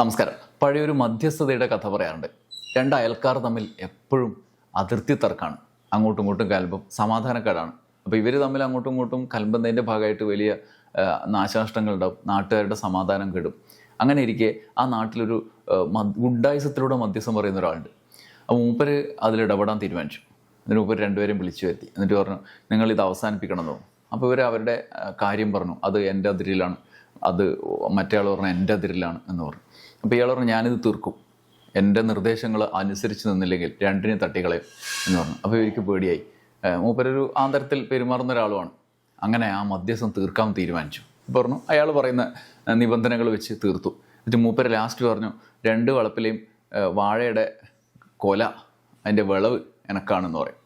നമസ്കാരം. പഴയൊരു മധ്യസ്ഥതയുടെ കഥ പറയാറുണ്ട്. രണ്ട് അയൽക്കാർ തമ്മിൽ എപ്പോഴും അതിർത്തി തർക്കാണ് അങ്ങോട്ടും ഇങ്ങോട്ടും കലമ്പം സമാധാനക്കേടാണ്. അപ്പോൾ ഇവർ തമ്മിൽ അങ്ങോട്ടും ഇങ്ങോട്ടും കലമ്പുന്നതിന്റെ ഭാഗമായിട്ട് വലിയ നാശനഷ്ടങ്ങളുണ്ടാവും നാട്ടുകാരുടെ സമാധാനം കെടും. അങ്ങനെ ഇരിക്കെ ആ നാട്ടിലൊരു ഗുഡായുസത്തിലൂടെ മധ്യസ്ഥം പറയുന്ന ഒരാളുണ്ട്. അപ്പോൾ മൂപ്പര് അതിൽ ഇടപെടാൻ തീരുമാനിച്ചു. എന്നിട്ട് മൂപ്പര് രണ്ടുപേരും വിളിച്ചു വരുത്തി. എന്നിട്ട് പറഞ്ഞു നിങ്ങൾ ഇത് അവസാനിപ്പിക്കണമെന്ന് അപ്പോൾ ഇവർ അവരുടെ കാര്യം പറഞ്ഞു. അത് എന്റെ അതിരിലാണ്. അത് മറ്റേ ആൾ പറഞ്ഞു എന്റെ അതിരിലാണ് എന്ന് പറഞ്ഞു. അപ്പോൾ ഇയാൾ പറഞ്ഞു ഞാനിത് തീർക്കും. എന്റെ നിർദ്ദേശങ്ങൾ അനുസരിച്ച് നിന്നില്ലെങ്കിൽ രണ്ടിനെ തട്ടിക്കളയും എന്ന് പറഞ്ഞു. അപ്പോൾ എനിക്ക് പേടിയായി. മൂപ്പരൊരു ആന്തരത്തിൽ പെരുമാറുന്ന ഒരാളുമാണ്. അങ്ങനെ ആ മധ്യസ്ഥം തീർക്കാൻ തീരുമാനിച്ചു. പറഞ്ഞു അയാൾ പറയുന്ന നിബന്ധനകൾ വെച്ച് തീർത്തു. എന്നിട്ട് മൂപ്പര് ലാസ്റ്റ് പറഞ്ഞു രണ്ട് വളപ്പിലെയും വാഴയുടെ കൊല അതിന്റെ വിളവ് എനക്കാണെന്ന് പറയും.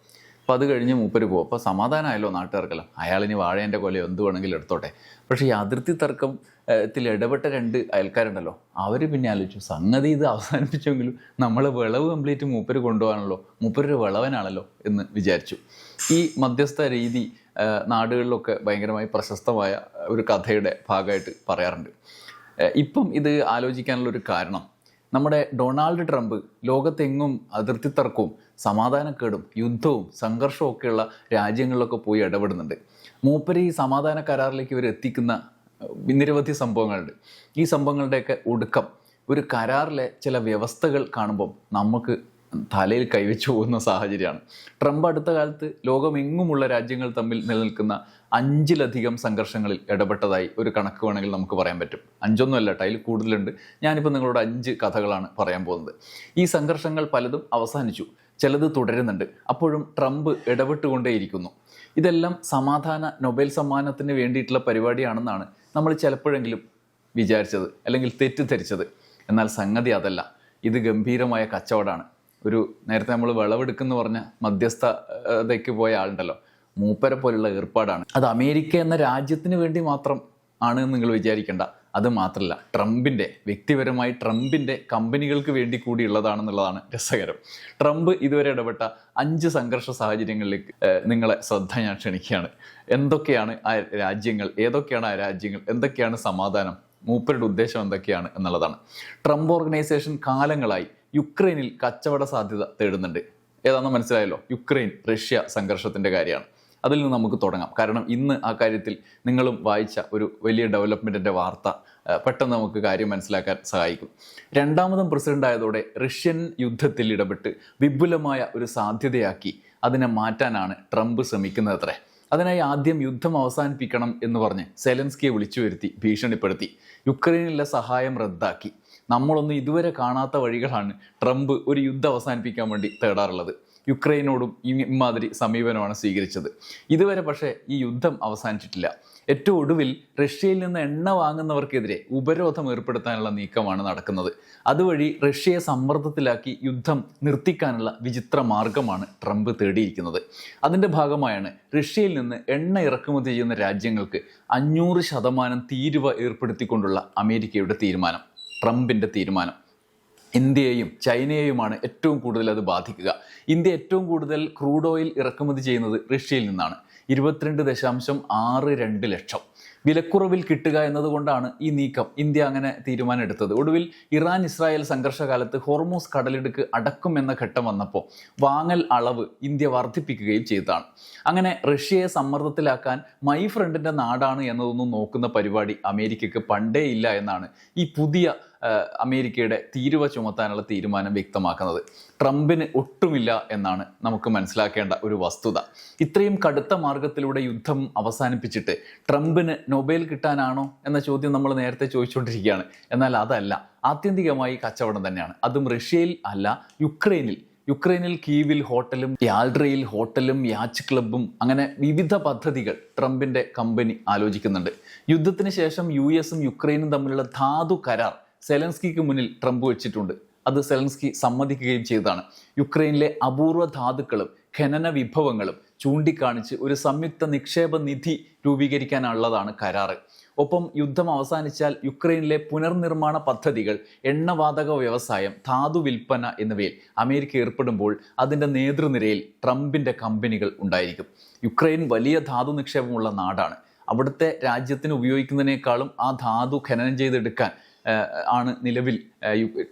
അപ്പോൾ അത് കഴിഞ്ഞ് മൂപ്പര് പോകും അപ്പോൾ സമാധാനമായല്ലോ നാട്ടുകാർക്കെല്ലാം. അയാളിനി വാഴേന്റെ കൊലയോ എന്ത് വേണമെങ്കിലും എടുത്തോട്ടെ. പക്ഷേ ഈ അതിർത്തി തർക്കം ത്തിൽ ഇടപെട്ട രണ്ട് അയൽക്കാരുണ്ടല്ലോ. അവർ പിന്നെ ആലോചിച്ചു സംഗതി ഇത് അവസാനിപ്പിച്ചെങ്കിലും നമ്മൾ വിളവ് കംപ്ലീറ്റ് മൂപ്പര് കൊണ്ടുപോകാണല്ലോ മൂപ്പരൊരു വിളവനാണല്ലോ എന്ന് വിചാരിച്ചു. ഈ മധ്യസ്ഥ രീതി നാടുകളിലൊക്കെ ഭയങ്കരമായി പ്രശസ്തമായ ഒരു കഥയുടെ ഭാഗമായിട്ട് പറയാറുണ്ട്. ഇപ്പം ഇത് ആലോചിക്കാനുള്ള ഒരു കാരണം നമ്മുടെ ഡൊണാൾഡ് ട്രംപ് ലോകത്തെങ്ങും അതിർത്തി തർക്കവും സമാധാനക്കേടും യുദ്ധവും സംഘർഷവും ഒക്കെയുള്ള രാജ്യങ്ങളിലൊക്കെ പോയി ഇടപെടുന്നുണ്ട്. മൂപ്പര് ഈ സമാധാന കരാറിലേക്ക് ഇവർ എത്തിക്കുന്ന നിരവധി സംഭവങ്ങളുണ്ട്. ഈ സംഭവങ്ങളുടെയൊക്കെ ഒടുക്കം ഒരു കരാറിലെ ചില വ്യവസ്ഥകൾ കാണുമ്പം നമുക്ക് തലയിൽ കൈവച്ചു പോകുന്ന സാഹചര്യമാണ്. ട്രംപ് അടുത്ത കാലത്ത് ലോകമെങ്ങുമുള്ള രാജ്യങ്ങൾ തമ്മിൽ നിലനിൽക്കുന്ന അഞ്ചിലധികം സംഘർഷങ്ങളിൽ ഇടപെട്ടതായി ഒരു കണക്ക് വേണമെങ്കിൽ നമുക്ക് പറയാൻ പറ്റും. അഞ്ചൊന്നുമല്ല കേട്ടോ അതിൽ കൂടുതലുണ്ട്. ഞാനിപ്പോൾ നിങ്ങളോട് അഞ്ച് കഥകളാണ് പറയാൻ പോകുന്നത്. ഈ സംഘർഷങ്ങൾ പലതും അവസാനിച്ചു. ചിലത് തുടരുന്നുണ്ട്. അപ്പോഴും ട്രംപ് ഇടപെട്ടുകൊണ്ടേയിരിക്കുന്നു. ഇതെല്ലാം സമാധാന നൊബേൽ സമ്മാനത്തിന് വേണ്ടിയിട്ടുള്ള പരിപാടിയാണെന്നാണ് നമ്മൾ ചിലപ്പോഴെങ്കിലും വിചാരിച്ചത് അല്ലെങ്കിൽ തെറ്റിദ്ധരിച്ചത്. എന്നാൽ സംഗതി അതല്ല. ഇത് ഗംഭീരമായ കച്ചവടമാണ്. ഒരു നേരത്തെ നമ്മൾ വിളവെടുക്കുന്നു പറഞ്ഞ മധ്യസ്ഥതയ്ക്ക് പോയ ആളുണ്ടല്ലോ. മൂപ്പരെ പോലുള്ള ഏർപ്പാടാണ്. അത് അമേരിക്ക എന്ന രാജ്യത്തിന് വേണ്ടി മാത്രം ആണ് എന്ന് നിങ്ങൾ വിചാരിക്കേണ്ട. അത് മാത്രമല്ല ട്രംപിന്റെ വ്യക്തിപരമായി ട്രംപിന്റെ കമ്പനികൾക്ക് വേണ്ടി കൂടി ഉള്ളതാണെന്നുള്ളതാണ് രസകരം. ട്രംപ് ഇതുവരെ ഇടപെട്ട അഞ്ച് സംഘർഷ സാഹചര്യങ്ങളിലേക്ക് നിങ്ങളെ ശ്രദ്ധ ഞാൻ ക്ഷണിക്കുകയാണ്. എന്തൊക്കെയാണ് ആ രാജ്യങ്ങൾ ഏതൊക്കെയാണ് ആ രാജ്യങ്ങൾ എന്തൊക്കെയാണ് സമാധാനം മൂപ്പരുടെ ഉദ്ദേശം എന്തൊക്കെയാണ് എന്നുള്ളതാണ്. ട്രംപ് ഓർഗനൈസേഷൻ കാലങ്ങളായി യുക്രൈനിൽ കച്ചവട സാധ്യത തേടുന്നുണ്ട്. ഏതാണെന്ന് മനസ്സിലായല്ലോ? യുക്രൈൻ റഷ്യ സംഘർഷത്തിന്റെ കാര്യമാണ്. അതിൽ നിന്ന് നമുക്ക് തുടങ്ങാം. കാരണം ഇന്ന് ആ കാര്യത്തിൽ നിങ്ങളും വായിച്ച ഒരു വലിയ ഡെവലപ്മെന്റിന്റെ വാർത്ത പെട്ടെന്ന് നമുക്ക് കാര്യം മനസ്സിലാക്കാൻ സഹായിക്കും. രണ്ടാമതും പ്രസിഡന്റ് ആയതോടെ റഷ്യൻ യുദ്ധത്തിൽ ഇടപെട്ട് വിപുലമായ ഒരു സാധ്യതയാക്കി അതിനെ മാറ്റാനാണ് ട്രംപ് ശ്രമിക്കുന്നത് അത്രേ അതിനായി ആദ്യം യുദ്ധം അവസാനിപ്പിക്കണം എന്ന് പറഞ്ഞ് സെലൻസ്കിയെ വിളിച്ചു വരുത്തി ഭീഷണിപ്പെടുത്തി. യുക്രൈനിലെ സഹായം റദ്ദാക്കി. നമ്മളൊന്നും ഇതുവരെ കാണാത്ത വഴികളാണ് ട്രംപ് ഒരു യുദ്ധം അവസാനിപ്പിക്കാൻ വേണ്ടി തേടാറുള്ളത്. യുക്രൈനോടും ഇമാതിരി സമീപനമാണ് സ്വീകരിച്ചത്. ഇതുവരെ പക്ഷേ ഈ യുദ്ധം അവസാനിച്ചിട്ടില്ല. ഏറ്റവും ഒടുവിൽ റഷ്യയിൽ നിന്ന് എണ്ണ വാങ്ങുന്നവർക്കെതിരെ ഉപരോധം ഏർപ്പെടുത്താനുള്ള നീക്കമാണ് നടക്കുന്നത്. അതുവഴി റഷ്യയെ സമ്മർദ്ദത്തിലാക്കി യുദ്ധം നിർത്തിക്കാനുള്ള വിചിത്ര മാർഗമാണ് ട്രംപ് തേടിയിരിക്കുന്നത്. അതിന്റെ ഭാഗമായാണ് റഷ്യയിൽ നിന്ന് എണ്ണ ഇറക്കുമതി ചെയ്യുന്ന രാജ്യങ്ങൾക്ക് അഞ്ഞൂറ് ശതമാനം തീരുവ ഏർപ്പെടുത്തിക്കൊണ്ടുള്ള അമേരിക്കയുടെ തീരുമാനം. ട്രംപിന്റെ തീരുമാനം. ഇന്ത്യയെയും ചൈനയെയുമാണ് ഏറ്റവും കൂടുതൽ അത് ബാധിക്കുക. ഇന്ത്യ ഏറ്റവും കൂടുതൽ ക്രൂഡ് ഓയിൽ ഇറക്കുമതി ചെയ്യുന്നത് റഷ്യയിൽ നിന്നാണ്. ഇരുപത്തിരണ്ട് ദശാംശം ആറ് രണ്ട് ലക്ഷം. വിലക്കുറവിൽ കിട്ടുക എന്നതുകൊണ്ടാണ് ഈ നീക്കം ഇന്ത്യ അങ്ങനെ തീരുമാനമെടുത്തത്. ഒടുവിൽ ഇറാൻ ഇസ്രായേൽ സംഘർഷകാലത്ത് ഹോർമോസ് കടലിടുക്ക് അടക്കും എന്ന ഘട്ടം വന്നപ്പോൾ വാങ്ങൽ അളവ് ഇന്ത്യ വർദ്ധിപ്പിക്കുകയും ചെയ്തതാണ്. അങ്ങനെ റഷ്യയെ സമ്മർദ്ദത്തിലാക്കാൻ മൈ ഫ്രണ്ടിന്റെ നാടാണ് എന്നതൊന്നും നോക്കുന്ന പരിപാടി അമേരിക്കയ്ക്ക് പണ്ടേ ഇല്ല എന്നാണ് ഈ പുതിയ അമേരിക്കയുടെ തീരുവ ചുമത്താനുള്ള തീരുമാനം വ്യക്തമാക്കുന്നത്. ട്രംപിന് ഒട്ടുമില്ല എന്നാണ് നമുക്ക് മനസ്സിലാക്കേണ്ട ഒരു വസ്തുത. ഇത്രയും കടുത്ത മാർഗത്തിലൂടെ യുദ്ധം അവസാനിപ്പിച്ചിട്ട് ട്രംപിന് നൊബേൽ കിട്ടാനാണോ എന്ന ചോദ്യം നമ്മൾ നേരത്തെ ചോദിച്ചുകൊണ്ടിരിക്കുകയാണ്. എന്നാൽ അതല്ല ആത്യന്തികമായി കച്ചവടം തന്നെയാണ്. അതും റഷ്യയിൽ അല്ല യുക്രൈനിൽ. യുക്രൈനിൽ കീവിൽ ഹോട്ടലും യാൽഡ്രയിൽ ഹോട്ടലും യാച്ച് ക്ലബും അങ്ങനെ വിവിധ പദ്ധതികൾ ട്രംപിന്റെ കമ്പനി ആലോചിക്കുന്നുണ്ട്. യുദ്ധത്തിന് ശേഷം യു എസും യുക്രൈനും തമ്മിലുള്ള ധാതു കരാർ സെലൻസ്കിക്ക് മുന്നിൽ ട്രംപ് വെച്ചിട്ടുണ്ട്. അത് സെലൻസ്കി സമ്മതിക്കുകയും ചെയ്തതാണ്. യുക്രൈനിലെ അപൂർവ ധാതുക്കളും ഖനന വിഭവങ്ങളും ചൂണ്ടിക്കാണിച്ച് ഒരു സംയുക്ത നിക്ഷേപ നിധി രൂപീകരിക്കാനുള്ളതാണ് കരാറ്. ഒപ്പം യുദ്ധം അവസാനിച്ചാൽ യുക്രൈനിലെ പുനർനിർമ്മാണ പദ്ധതികൾ എണ്ണവാതക വ്യവസായം ധാതു വിൽപ്പന എന്നിവയിൽ അമേരിക്ക ഏർപ്പെടുമ്പോൾ അതിന്റെ നേതൃനിരയിൽ ട്രംപിന്റെ കമ്പനികൾ ഉണ്ടായിരിക്കും. യുക്രൈൻ വലിയ ധാതു നിക്ഷേപമുള്ള നാടാണ്. അവിടുത്തെ രാജ്യത്തിന് ഉപയോഗിക്കുന്നതിനേക്കാളും ആ ധാതു ഖനനം ചെയ്തെടുക്കാൻ ആണ് നിലവിൽ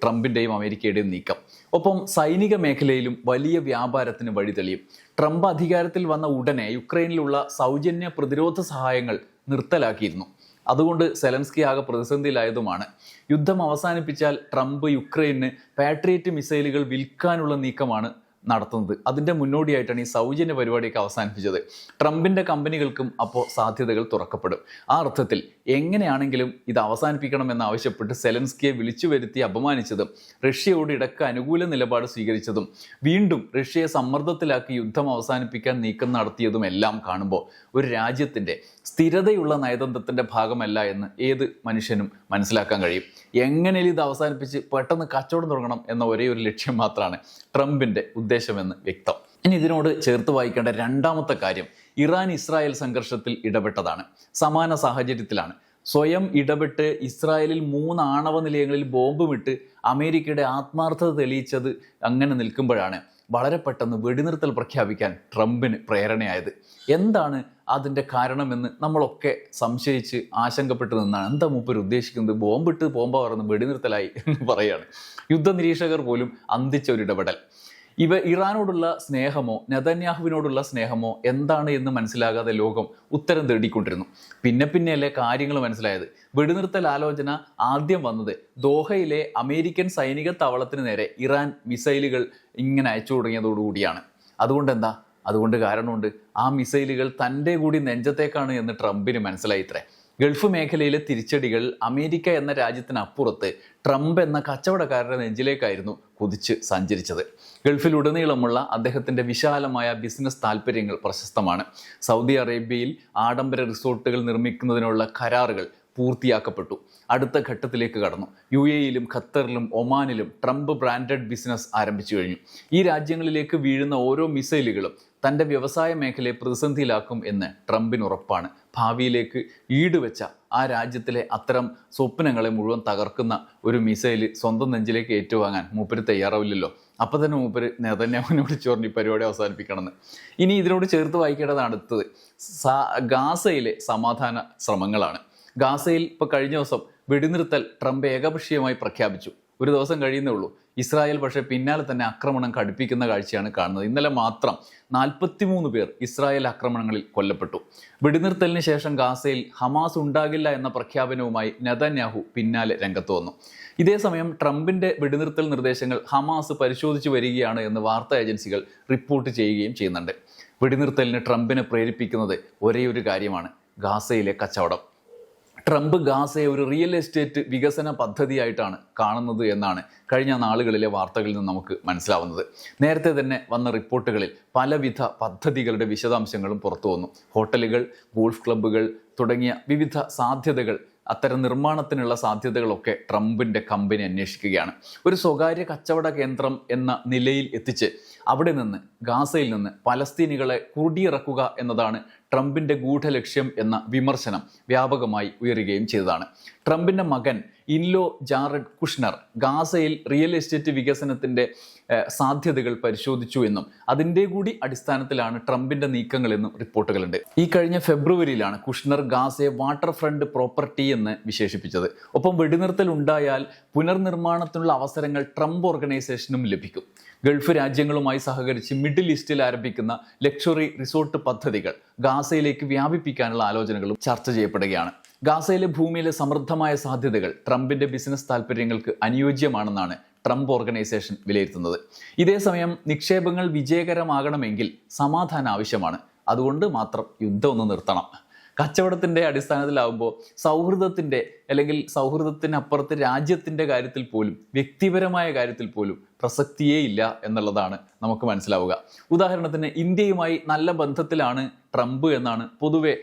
ട്രംപിന്റെയും അമേരിക്കയുടെയും നീക്കം. ഒപ്പം സൈനിക മേഖലയിലും വലിയ വ്യാപാരത്തിന് വഴിതെളിയും ട്രംപ് അധികാരത്തിൽ വന്ന ഉടനെ യുക്രൈനിലുള്ള സൗജന്യ പ്രതിരോധ സഹായങ്ങൾ നിർത്തലാക്കിയിരുന്നു. അതുകൊണ്ട് സെലൻസ്കി ആകെ പ്രതിസന്ധിയിലായതുമാണ്. യുദ്ധം അവസാനിപ്പിച്ചാൽ ട്രംപ് യുക്രൈന് പാട്രിയറ്റ് മിസൈലുകൾ വിൽക്കാനുള്ള നീക്കമാണ് നടത്തുന്നത്. അതിന്റെ മുന്നോടിയായിട്ടാണ് ഈ സൗജന്യ പരിപാടിയൊക്കെ അവസാനിപ്പിച്ചത്. ട്രംപിന്റെ കമ്പനികൾക്കും അപ്പോൾ സാധ്യതകൾ തുറക്കപ്പെടും. ആ അർത്ഥത്തിൽ എങ്ങനെയാണെങ്കിലും ഇത് അവസാനിപ്പിക്കണമെന്ന് ആവശ്യപ്പെട്ട് സെലൻസ്കിയെ വിളിച്ചു വരുത്തി അപമാനിച്ചതും റഷ്യയോട് ഇടയ്ക്ക് അനുകൂല നിലപാട് സ്വീകരിച്ചതും വീണ്ടും റഷ്യയെ സമ്മർദ്ദത്തിലാക്കി യുദ്ധം അവസാനിപ്പിക്കാൻ നീക്കം നടത്തിയതും എല്ലാം കാണുമ്പോൾ ഒരു രാജ്യത്തിന്റെ സ്ഥിരതയുള്ള നയതന്ത്രത്തിന്റെ ഭാഗമല്ല എന്ന് ഏത് മനുഷ്യനും മനസ്സിലാക്കാൻ കഴിയും. എങ്ങനെയും ഇത് അവസാനിപ്പിച്ച് പെട്ടെന്ന് കച്ചവടം തുടങ്ങണം എന്ന ഒരേ ഒരു ലക്ഷ്യം മാത്രമാണ് ട്രംപിന്റെ ഉദ്ദേശമെന്ന് വ്യക്തം. ഇനി ഇതിനോട് ചേർത്ത് വായിക്കേണ്ട രണ്ടാമത്തെ കാര്യം ഇറാൻ ഇസ്രായേൽ സംഘർഷത്തിൽ ഇടപെട്ടതാണ്. സമാന സാഹചര്യത്തിലാണ്. സ്വയം ഇടപെട്ട് ഇസ്രായേലിൽ മൂന്ന് ആണവ നിലയങ്ങളിൽ ബോംബുമിട്ട് അമേരിക്കയുടെ ആത്മാർത്ഥത തെളിയിച്ചത് അങ്ങനെ നിൽക്കുമ്പോഴാണ് വളരെ പെട്ടെന്ന് വെടിനിർത്തൽ പ്രഖ്യാപിക്കാൻ ട്രംപിന് പ്രേരണയായത്. എന്താണ് അതിന്റെ കാരണമെന്ന് നമ്മളൊക്കെ സംശയിച്ച് ആശങ്കപ്പെട്ട് നിന്നാണ്. എന്താ മൂപ്പർ ഉദ്ദേശിക്കുന്നത്? ബോംബിട്ട് ബോംബ പറന്ന് വെടിനിർത്തലായി എന്ന് പറയുകയാണ്. യുദ്ധ നിരീക്ഷകർ പോലും അന്തിച്ച ഒരു ഇടപെടൽ. ഇവ ഇറാനോടുള്ള സ്നേഹമോ നെതന്യാഹുവിനോടുള്ള സ്നേഹമോ എന്താണ് എന്ന് മനസ്സിലാകാതെ ലോകം ഉത്തരം തേടിക്കൊണ്ടിരുന്നു. പിന്നെ പിന്നെയല്ലേ കാര്യങ്ങൾ മനസ്സിലായത്. വെടിനിർത്തൽ ആലോചന ആദ്യം വന്നത് ദോഹയിലെ അമേരിക്കൻ സൈനിക താവളത്തിന് നേരെ ഇറാൻ മിസൈലുകൾ ഇങ്ങനെ അയച്ചു തുടങ്ങിയതോടുകൂടിയാണ് അതുകൊണ്ട് എന്താ അതുകൊണ്ട് കാരണമുണ്ട് ആ മിസൈലുകൾ തന്റെ കൂടി നെഞ്ചത്തേക്കാണ് എന്ന് ട്രംപിന് മനസ്സിലായിത്രേ ഗൾഫ് മേഖലയിലെ തിരിച്ചടികൾ അമേരിക്ക എന്ന രാജ്യത്തിനപ്പുറത്ത് ട്രംപ് എന്ന കച്ചവടക്കാരുടെ നെഞ്ചിലേക്കായിരുന്നു കുതിച്ച് സഞ്ചരിച്ചത്. ഗൾഫിലുടനീളമുള്ള അദ്ദേഹത്തിന്റെ വിശാലമായ ബിസിനസ് താല്പര്യങ്ങൾ പ്രശസ്തമാണ്. സൗദി അറേബ്യയിൽ ആഡംബര റിസോർട്ടുകൾ നിർമ്മിക്കുന്നതിനുള്ള കരാറുകൾ പൂർത്തിയാക്കപ്പെട്ടു. അടുത്ത ഘട്ടത്തിലേക്ക് കടന്നു. യു എയിലും ഖത്തറിലും ഒമാനിലും ട്രംപ് ബ്രാൻഡഡ് ബിസിനസ് ആരംഭിച്ചു കഴിഞ്ഞു. ഈ രാജ്യങ്ങളിലേക്ക് വീഴുന്ന ഓരോ മിസൈലുകളും തന്റെ വ്യവസായ മേഖലയെ പ്രതിസന്ധിയിലാക്കും എന്ന് ട്രംപിന് ഉറപ്പാണ്. ഭാവിയിലേക്ക് ഈടുവെച്ച ആ രാജ്യത്തിലെ അത്തരം സ്വപ്നങ്ങളെ മുഴുവൻ തകർക്കുന്ന ഒരു മിസൈൽ സ്വന്തം നെഞ്ചിലേക്ക് ഏറ്റുവാങ്ങാൻ മൂപ്പര് തയ്യാറാവില്ലല്ലോ. അപ്പോൾ തന്നെ മൂപ്പര് നെതന്യാഹുവിനോട് ചോർന്നി പരിപാടി അവസാനിപ്പിക്കണമെന്ന്. ഇനി ഇതിനോട് ചേർത്ത് വായിക്കേണ്ടതാണ് അടുത്തത്. ഗാസയിലെ സമാധാന ശ്രമങ്ങളാണ്. ഗാസയിൽ ഇപ്പോൾ കഴിഞ്ഞ ദിവസം വെടിനിർത്തൽ ട്രംപ് ഏകപക്ഷീയമായി പ്രഖ്യാപിച്ചു. ഒരു ദിവസം കഴിയുന്നേ ഉള്ളൂ. ഇസ്രായേൽ പക്ഷേ പിന്നാലെ തന്നെ ആക്രമണം കടുപ്പിക്കുന്ന കാഴ്ചയാണ് കാണുന്നത്. ഇന്നലെ മാത്രം നാൽപ്പത്തിമൂന്ന് പേർ ഇസ്രായേൽ ആക്രമണങ്ങളിൽ കൊല്ലപ്പെട്ടു. വെടിനിർത്തലിന് ശേഷം ഗാസയിൽ ഹമാസ് ഉണ്ടാകില്ല എന്ന പ്രഖ്യാപനവുമായി നെതന്യാഹു പിന്നാലെ രംഗത്ത് വന്നു. ഇതേസമയം ട്രംപിന്റെ വെടിനിർത്തൽ നിർദ്ദേശങ്ങൾ ഹമാസ് പരിശോധിച്ചു വരികയാണ് എന്ന് വാർത്താ ഏജൻസികൾ റിപ്പോർട്ട് ചെയ്യുകയും ചെയ്യുന്നുണ്ട്. വെടിനിർത്തലിന് ട്രംപിനെ പ്രേരിപ്പിക്കുന്നത് ഒരേയൊരു ഒരു കാര്യമാണ്. ഗാസയിലെ കച്ചവടം. ട്രംപ് ഗാസയെ ഒരു റിയൽ എസ്റ്റേറ്റ് വികസന പദ്ധതിയായിട്ടാണ് കാണുന്നത് എന്നാണ് കഴിഞ്ഞ നാളുകളിലെ വാർത്തകളിൽ നിന്ന് നമുക്ക് മനസ്സിലാവുന്നത്. നേരത്തെ തന്നെ വന്ന റിപ്പോർട്ടുകളിൽ പലവിധ പദ്ധതികളുടെ വിശദാംശങ്ങളും പുറത്തു വന്നു ഹോട്ടലുകൾ ഗോൾഫ് ക്ലബ്ബുകൾ തുടങ്ങിയ വിവിധ സാധ്യതകൾ അത്തരം നിർമ്മാണത്തിനുള്ള സാധ്യതകളൊക്കെ ട്രംപിന്റെ കമ്പനി അന്വേഷിക്കുകയാണ്. ഒരു സ്വകാര്യ കച്ചവട കേന്ദ്രം എന്ന നിലയിൽ എത്തിച്ച് അവിടെ നിന്ന് ഗാസയിൽ നിന്ന് പലസ്തീനികളെ കുടിയിറക്കുക എന്നതാണ് ട്രംപിന്റെ ഗൂഢലക്ഷ്യം എന്ന വിമർശനം വ്യാപകമായി ഉയരുകയും ചെയ്തതാണ്. ട്രംപിന്റെ മകൻ ഇൻലോ ജാറഡ് കുഷ്ണർ ഗാസയിൽ റിയൽ എസ്റ്റേറ്റ് വികസനത്തിന്റെ സാധ്യതകൾ പരിശോധിച്ചു എന്നും അതിന്റെ കൂടി അടിസ്ഥാനത്തിലാണ് ട്രംപിന്റെ നീക്കങ്ങളെന്നും റിപ്പോർട്ടുകളുണ്ട്. ഈ കഴിഞ്ഞ ഫെബ്രുവരിയിലാണ് കുഷ്ണർ ഗാസയെ വാട്ടർ ഫ്രണ്ട് പ്രോപ്പർട്ടി എന്ന് വിശേഷിപ്പിച്ചത്. ഒപ്പം വെടിനിർത്തൽ ഉണ്ടായാൽ പുനർനിർമ്മാണത്തിനുള്ള അവസരങ്ങൾ ട്രംപ് ഓർഗനൈസേഷനും ലഭിക്കും. ഗൾഫ് രാജ്യങ്ങളുമായി സഹകരിച്ച് മിഡിൽ ഈസ്റ്റിൽ ആരംഭിക്കുന്ന ലക്ഷറി റിസോർട്ട് പദ്ധതികൾ ഗാസയിലേക്ക് വ്യാപിപ്പിക്കാനുള്ള ആലോചനകളും ചർച്ച ചെയ്യപ്പെടുകയാണ്. ഗാസയിലെ ഭൂമിയിലെ സമൃദ്ധമായ സാധ്യതകൾ ട്രംപിന്റെ ബിസിനസ് താല്പര്യങ്ങൾക്ക് അനുയോജ്യമാണെന്നാണ് ട്രംപ് ഓർഗനൈസേഷൻ വിലയിരുത്തുന്നത്. ഇതേസമയം നിക്ഷേപങ്ങൾ വിജയകരമാകണമെങ്കിൽ സമാധാനം ആവശ്യമാണ്. അതുകൊണ്ട് മാത്രം യുദ്ധം ഒന്ന് നിർത്തണം. കച്ചവടത്തിന്റെ അടിസ്ഥാനത്തിലാവുമ്പോൾ സൗഹൃദത്തിന്റെ അല്ലെങ്കിൽ സൗഹൃദത്തിനപ്പുറത്ത് രാജ്യത്തിന്റെ കാര്യത്തിൽ പോലും വ്യക്തിപരമായ കാര്യത്തിൽ പോലും പ്രസക്തിയേ ഇല്ല എന്നുള്ളതാണ് നമുക്ക് മനസ്സിലാവുക. ഉദാഹരണത്തിന് ഇന്ത്യയുമായി നല്ല ബന്ധത്തിലാണ് ട്രംപ് എന്നാണ് പൊതുവെ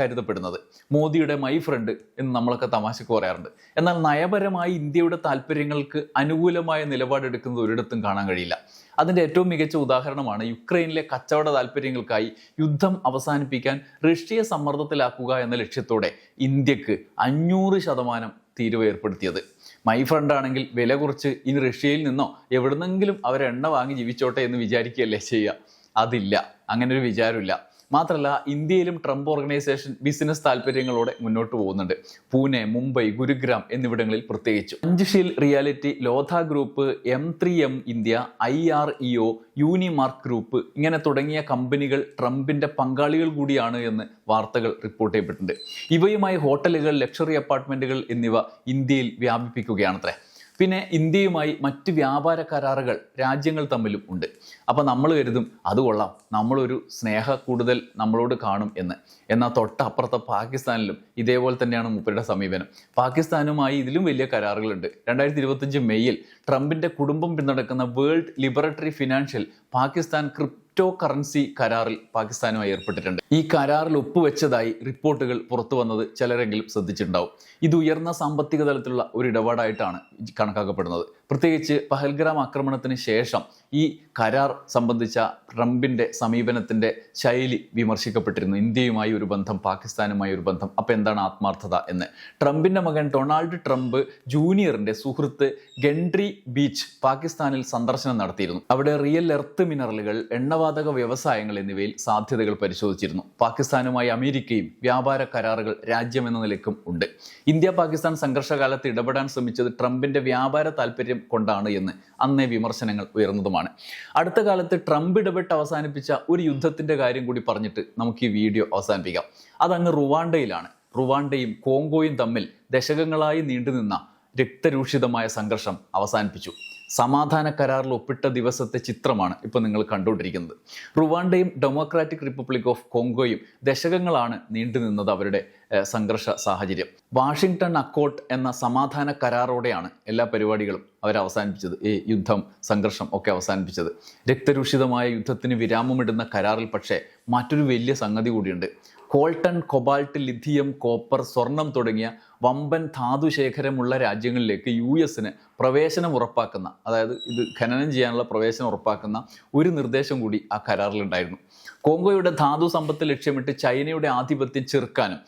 കരുതപ്പെടുന്നത്. മോദിയുടെ മൈ ഫ്രണ്ട് എന്ന് നമ്മളൊക്കെ തമാശക്ക് പറയാറുണ്ട്. എന്നാൽ നയപരമായി ഇന്ത്യയുടെ താല്പര്യങ്ങൾക്ക് അനുകൂലമായ നിലപാടെടുക്കുന്നത് ഒരിടത്തും കാണാൻ കഴിയില്ല. അതിന്റെ ഏറ്റവും മികച്ച ഉദാഹരണമാണ് യുക്രൈനിലെ കച്ചവട താല്പര്യങ്ങൾക്കായി യുദ്ധം അവസാനിപ്പിക്കാൻ റഷ്യയെ സമ്മർദ്ദത്തിലാക്കുക എന്ന ലക്ഷ്യത്തോടെ ഇന്ത്യയ്ക്ക് അഞ്ഞൂറ് ശതമാനം തീരുവ ഏർപ്പെടുത്തിയത്. മൈ ഫ്രണ്ട് ആണെങ്കിൽ വില കുറച്ച് ഇനി റഷ്യയിൽ നിന്നോ എവിടുന്നെങ്കിലും അവരെണ്ണ വാങ്ങി ജീവിച്ചോട്ടെ എന്ന് വിചാരിക്കുകയല്ലേ ചെയ്യുക. അതില്ല. അങ്ങനെ ഒരു വിചാരമില്ല. മാത്രമല്ല ഇന്ത്യയിലും ട്രംപ് ഓർഗനൈസേഷൻ ബിസിനസ് താല്പര്യങ്ങളോടെ മുന്നോട്ട് പോകുന്നുണ്ട്. പൂനെ മുംബൈ ഗുരുഗ്രാം എന്നിവിടങ്ങളിൽ പ്രത്യേകിച്ചു. അഞ്ച്ഷീൽ realty Lodha group M three M India I R E O Unimark group ഇങ്ങനെ തുടങ്ങിയ കമ്പനികൾ ട്രംപിന്റെ പങ്കാളികൾ കൂടിയാണ് എന്ന് വാർത്തകൾ റിപ്പോർട്ട് ചെയ്യപ്പെട്ടിട്ടുണ്ട്. ഇവയുമായി ഹോട്ടലുകൾ ലക്ഷറി അപ്പാർട്ട്മെന്റുകൾ എന്നിവ ഇന്ത്യയിൽ വ്യാപിപ്പിക്കുകയാണത്രേ. പിന്നെ ഇന്ത്യയുമായി മറ്റ് വ്യാപാര കരാറുകൾ രാജ്യങ്ങൾ തമ്മിലും ഉണ്ട്. അപ്പോൾ നമ്മൾ കരുതും അത് കൊള്ളാം നമ്മളൊരു സ്നേഹ കൂടുതൽ നമ്മളോട് കാണും എന്ന്. എന്നാൽ തൊട്ടപ്പുറത്തെ പാകിസ്ഥാനിലും ഇതേപോലെ തന്നെയാണ് മുപ്പരുടെ സമീപനം. പാകിസ്ഥാനുമായി ഇതിലും വലിയ കരാറുകളുണ്ട്. രണ്ടായിരത്തി ഇരുപത്തഞ്ച് മെയ്യിൽ ട്രംപിന്റെ കുടുംബം പിന്തുണക്കുന്ന World Liberty Financial Pakistan cryptocurrency കരാറിൽ പാകിസ്ഥാനുമായി ഏർപ്പെട്ടിട്ടുണ്ട്. ഈ കരാറിൽ ഒപ്പുവെച്ചതായി റിപ്പോർട്ടുകൾ പുറത്തു വന്നത് ചിലരെങ്കിലും ശ്രദ്ധിച്ചിട്ടുണ്ടാവും. ഇത് ഉയർന്ന സാമ്പത്തിക തലത്തിലുള്ള ഒരു ഇടപാടായിട്ടാണ് കണക്കാക്കപ്പെടുന്നത്. പ്രത്യേകിച്ച് പഹൽഗ്രാം ആക്രമണത്തിന് ശേഷം ഈ കരാർ സംബന്ധിച്ച ട്രംപിന്റെ സമീപനത്തിന്റെ ശൈലി വിമർശിക്കപ്പെട്ടിരുന്നു. ഇന്ത്യയുമായി ഒരു ബന്ധം പാകിസ്ഥാനുമായി ഒരു ബന്ധം. അപ്പോൾ എന്താണ് ആത്മാർത്ഥത എന്ന്? ട്രംപിന്റെ മകൻ ഡൊണാൾഡ് ട്രംപ് ജൂനിയറിന്റെ സുഹൃത്ത് ഗെൻട്രി ബീച്ച് പാകിസ്ഥാനിൽ സന്ദർശനം നടത്തിയിരുന്നു. അവിടെ റിയൽ എർത്ത് മിനറലുകൾ എണ്ണവാതക വ്യവസായങ്ങൾ എന്നിവയിൽ സാധ്യതകൾ പരിശോധിച്ചിരുന്നു. പാകിസ്ഥാനുമായി അമേരിക്കയും വ്യാപാര കരാറുകൾ രാജ്യമെന്ന നിലയ്ക്കും ഉണ്ട്. ഇന്ത്യ പാകിസ്ഥാൻ സംഘർഷകാലത്ത് ഇടപെടാൻ ശ്രമിച്ചത് ട്രംപിന്റെ വ്യാപാര താല്പര്യം കൊണ്ടാണ് എന്ന് അന്നേ വിമർശനങ്ങൾ ഉയർന്നതുമാണ്. അടുത്ത കാലത്ത് ട്രംപ് ഇടപെട്ട് അവസാനിപ്പിച്ച ഒരു യുദ്ധത്തിന്റെ കാര്യം കൂടി പറഞ്ഞിട്ട് നമുക്ക് ഈ വീഡിയോ അവസാനിപ്പിക്കാം. അതങ്ങ് റുവാണ്ടയിലാണ്. റുവാണ്ടയും കോങ്കോയും തമ്മിൽ ദശകങ്ങളായി നീണ്ടുനിന്ന രക്തരൂഷിതമായ സംഘർഷം അവസാനിപ്പിച്ചു. സമാധാന കരാറിൽ ഒപ്പിട്ട ദിവസത്തെ ചിത്രമാണ് ഇപ്പോൾ നിങ്ങൾ കണ്ടുകൊണ്ടിരിക്കുന്നത്. റുവാണ്ടയും ഡെമോക്രാറ്റിക് റിപ്പബ്ലിക് ഓഫ് കോങ്കോയും ദശകങ്ങളാണ് നീണ്ടുനിന്നത് അവരുടെ സംഘർഷ സാഹചര്യം. വാഷിംഗ്ടൺ അക്കോട്ട് എന്ന സമാധാന കരാറോടെയാണ് എല്ലാ പരിപാടികളും അവർ അവസാനിപ്പിച്ചത്. ഈ യുദ്ധം സംഘർഷം ഒക്കെ അവസാനിപ്പിച്ചത്. രക്തരൂഷിതമായ യുദ്ധത്തിന് വിരാമമിടുന്ന കരാറിൽ പക്ഷേ മറ്റൊരു വലിയ സംഗതി കൂടിയുണ്ട്. കോൾട്ടൺ കൊബാൾട്ട് ലിഥിയം കോപ്പർ സ്വർണം തുടങ്ങിയ വമ്പൻ ധാതുശേഖരമുള്ള രാജ്യങ്ങളിലേക്ക് യു എസിന് പ്രവേശനം ഉറപ്പാക്കുന്ന അതായത് ഇത് ഖനനം ചെയ്യാനുള്ള പ്രവേശനം ഉറപ്പാക്കുന്ന ഒരു നിർദ്ദേശം കൂടി ആ കരാറിലുണ്ടായിരുന്നു. കോങ്കോയുടെ ധാതു സമ്പത്ത് ലക്ഷ്യമിട്ട് ചൈനയുടെ ആധിപത്യം ചെറുക്കാനും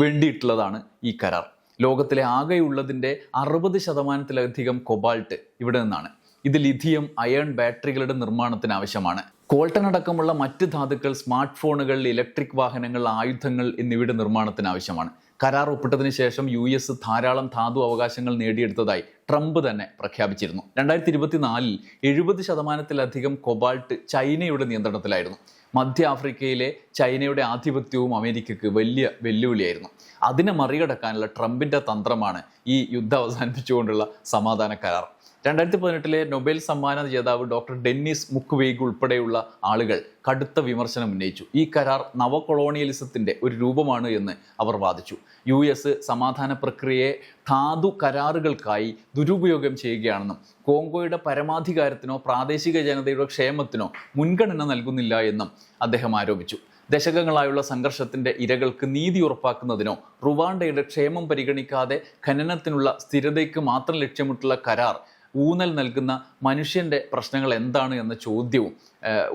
വേണ്ടിയിട്ടുള്ളതാണ് ഈ കരാർ. ലോകത്തിലെ ആകെയുള്ളതിന്റെ അറുപത് ശതമാനത്തിലധികം കൊബാൾട്ട് ഇവിടെ നിന്നാണ്. ഇത് ലിഥിയം അയൺ ബാറ്ററികളുടെ നിർമ്മാണത്തിന് ആവശ്യമാണ്. കോൾട്ടൺ അടക്കമുള്ള മറ്റ് ധാതുക്കൾ സ്മാർട്ട് ഫോണുകൾ ഇലക്ട്രിക് വാഹനങ്ങൾ ആയുധങ്ങൾ എന്നിവയുടെ നിർമ്മാണത്തിന് ആവശ്യമാണ്. കരാർ ഒപ്പിട്ടതിന് ശേഷം യു എസ് ധാരാളം ധാതു അവകാശങ്ങൾ നേടിയെടുത്തതായി ട്രംപ് തന്നെ പ്രഖ്യാപിച്ചിരുന്നു. രണ്ടായിരത്തി ഇരുപത്തിനാലിൽ എഴുപത് ശതമാനത്തിലധികം കൊബാൾട്ട് ചൈനയുടെ നിയന്ത്രണത്തിലായിരുന്നു. മധ്യ ആഫ്രിക്കയിലെ ചൈനയുടെ ആധിപത്യവും അമേരിക്കക്ക് വലിയ വെല്ലുവിളിയായിരുന്നു. അതിനെ മറികടക്കാനുള്ള ട്രംപിന്റെ തന്ത്രമാണ് ഈ യുദ്ധം അവസാനിപ്പിച്ചുകൊണ്ടുള്ള സമാധാന കരാർ. രണ്ടായിരത്തി പതിനെട്ടിലെ നൊബേൽ സമ്മാന ജേതാവ് ഡോക്ടർ ഡെന്നിസ് മുക്വേഗ് ഉൾപ്പെടെയുള്ള ആളുകൾ കടുത്ത വിമർശനം ഉന്നയിച്ചു. ഈ കരാർ നവകൊളോണിയലിസത്തിന്റെ ഒരു രൂപമാണ് എന്ന് അവർ വാദിച്ചു. യു എസ് സമാധാന പ്രക്രിയയെ ധാതു കരാറുകൾക്കായി ദുരുപയോഗം ചെയ്യുകയാണെന്നും കോങ്കോയുടെ പരമാധികാരത്തിനോ പ്രാദേശിക ജനതയുടെ ക്ഷേമത്തിനോ മുൻഗണന നൽകുന്നില്ല എന്നും അദ്ദേഹം ആരോപിച്ചു. ദശകങ്ങളായുള്ള സംഘർഷത്തിന്റെ ഇരകൾക്ക് നീതി ഉറപ്പാക്കുന്നതിനോ റുവാണ്ടയുടെ ക്ഷേമം പരിഗണിക്കാതെ ഖനനത്തിനുള്ള സ്ഥിരതയ്ക്ക് മാത്രം ലക്ഷ്യമിട്ടുള്ള കരാർ ഊന്നൽ നൽകുന്ന മനുഷ്യന്റെ പ്രശ്നങ്ങൾ എന്താണ് എന്ന ചോദ്യവും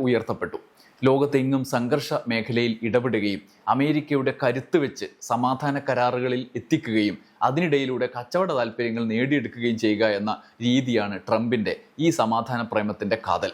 ഉയർത്തപ്പെട്ടു. ലോകത്തെങ്ങും സംഘർഷ മേഖലയിൽ ഇടപെടുകയും അമേരിക്കയുടെ കരുത്ത് വെച്ച് സമാധാന കരാറുകളിൽ എത്തിക്കുകയും അതിനിടയിലൂടെ കച്ചവട താല്പര്യങ്ങൾ നേടിയെടുക്കുകയും ചെയ്യുക എന്ന രീതിയാണ് ട്രംപിന്റെ ഈ സമാധാന പ്രേമത്തിന്റെ കാതൽ.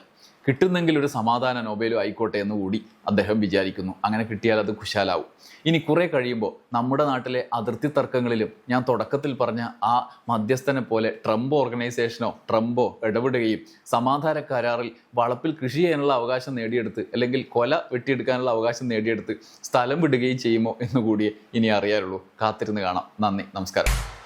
കിട്ടുന്നെങ്കിൽ ഒരു സമാധാന നോബേലും ആയിക്കോട്ടെ എന്ന് കൂടി അദ്ദേഹം വിചാരിക്കുന്നു. അങ്ങനെ കിട്ടിയാൽ അത് കുശാലാവും. ഇനി കുറെ കഴിയുമ്പോൾ നമ്മുടെ നാട്ടിലെ അതിർത്തി തർക്കങ്ങളിലും ഞാൻ തുടക്കത്തിൽ പറഞ്ഞ ആ മധ്യസ്ഥനെ പോലെ ട്രംപ് ഓർഗനൈസേഷനോ ട്രംപോ ഇടപെടുകയും സമാധാന കരാറിൽ വളപ്പിൽ കൃഷി ചെയ്യാനുള്ള അവകാശം നേടിയെടുത്ത് അല്ലെങ്കിൽ കൊല വെട്ടിയെടുക്കാനുള്ള അവകാശം നേടിയെടുത്ത് സ്ഥലം വിടുകയും ചെയ്യുമോ എന്ന് കൂടിയേ ഇനി അറിയാറുള്ളൂ. കാത്തിരുന്ന് കാണാം. നന്ദി. നമസ്കാരം.